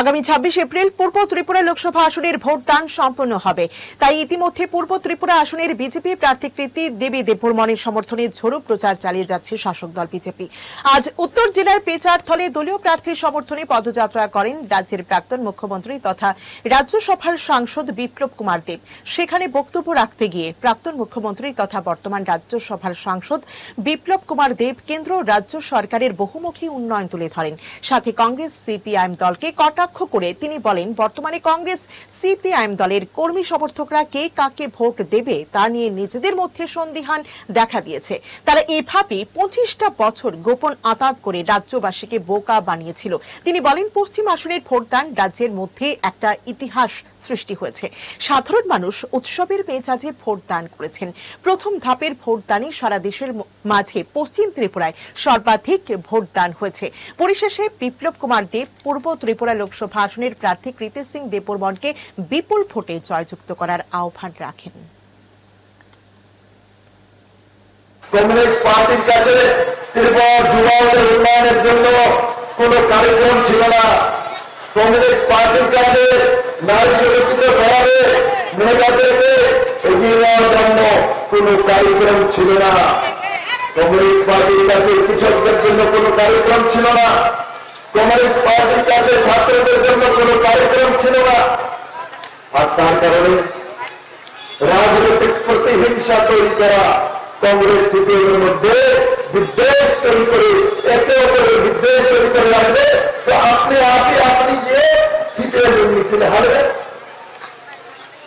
আগামী ছাব্বিশ এপ্রিল পূর্ব ত্রিপুরা লোকসভা আসনের ভোটদান সম্পন্ন হবে। তাই ইতিমধ্যে পূর্ব ত্রিপুরা আসনের বিজেপি প্রার্থীকৃতি দেবী দেববর্মনের সমর্থনে ঝোড়ো প্রচার চালিয়ে যাচ্ছে শাসক দল বিজেপি। আজ উত্তর জেলার পেচারথলে দলীয় প্রার্থীর সমর্থনে পদযাত্রা করেন রাজ্যের প্রাক্তন মুখ্যমন্ত্রী তথা রাজ্যসভার সাংসদ বিপ্লব কুমার দেব। সেখানে বক্তব্য রাখতে গিয়ে প্রাক্তন মুখ্যমন্ত্রী তথা বর্তমান রাজ্যসভার সাংসদ বিপ্লব কুমার দেব কেন্দ্র রাজ্য সরকারের বহুমুখী উন্নয়ন তুলে ধরেন। সাথে কংগ্রেস, সিপিআইএম দলকে কটাক্ষ করে তিনি বলেন, বর্তমানে কংগ্রেস সিপিআইএম দলের কর্মী সমর্থকরা কে কাকে ভোট দেবে তা নিয়ে নিজেদের মধ্যে সন্দিহান দেখা দিয়েছে। তারা এভাবে পঁচিশটা বছর গোপন আতাত করে রাজ্যবাসীকে বোকা বানিয়েছিল। তিনি বলেন, পশ্চিম আসনের ভোটদান রাজ্যের মধ্যে একটা ইতিহাস সৃষ্টি হয়েছে। সাধারণ মানুষ উৎসবের মেজাজে ভোটদান করেছেন। প্রথম ধাপের ভোটদানে সারা দেশের মাঝে পশ্চিম ত্রিপুরায় সর্বাধিক ভোটদান হয়েছে। পরিশেষে বিপ্লব কুমার দেব পূর্ব ত্রিপুরা লোকসভা আসনের প্রার্থী কৃতি সিং দেববর্মনকে বিপুল ভোটে জয়যুক্ত করার আহ্বান রাখেন। কমিউনিস্ট পার্টির কাছে ত্রিপুরা উন্নয়নের জন্য কোন কার্যক্রম ছিল না। কমিউনিস্ট পার্টির কাছে নারী সুরক্ষিত মেয়েদেরকে এগিয়ে নেওয়ার জন্য কোন কার্যক্রম ছিল না। কমিউনিস্ট পার্টির কাছে কৃষকদের জন্য কোন কার্যক্রম ছিল না। কমিউনিস্ট পার্টির কাছে ছাত্রদের জন্য কোন কার্যক্রম ছিল না আর তার কারণে রাজনৈতিক প্রতিহিংসা তৈরি করা কংগ্রেস সিপিএমের মধ্যে বিদ্বেষ তৈরি করে, একে অপরের বিদ্বেষ তৈরি করে রাখবে তো আপনি আপনি আপনি গিয়ে সিপিএম মিছিলে হারবেন।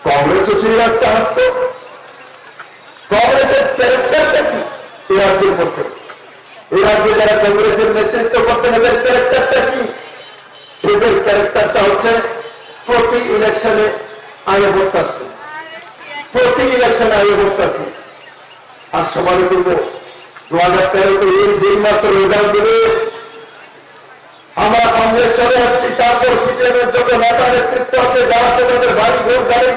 কংগ্রেসও সেই রাস্তা হাঁটত। কংগ্রেসের ক্যারেক্টারটা কি? এই রাজ্যের মধ্যে। এই রাজ্যে যারা কংগ্রেসের নেতৃত্ব করতেন, এদের ক্যারেক্টারটা কি? এদের ক্যারেক্টারটা হচ্ছে প্রতি ইলেকশনে আয় ভোট আসছে প্রত্যেক ইলেকশনে আয় ভোট আসছে আর সবাই করব দু হাজার তেরোতে এই জিম্মাত্র মাত্র রেজাল্ট দেবে, আমরা কংগ্রেস চলে আসছি তারপর সিপিএমের যত নেতা নেতৃত্ব আছে, যারা তাদের বাড়ি, ঘর, গাড়ি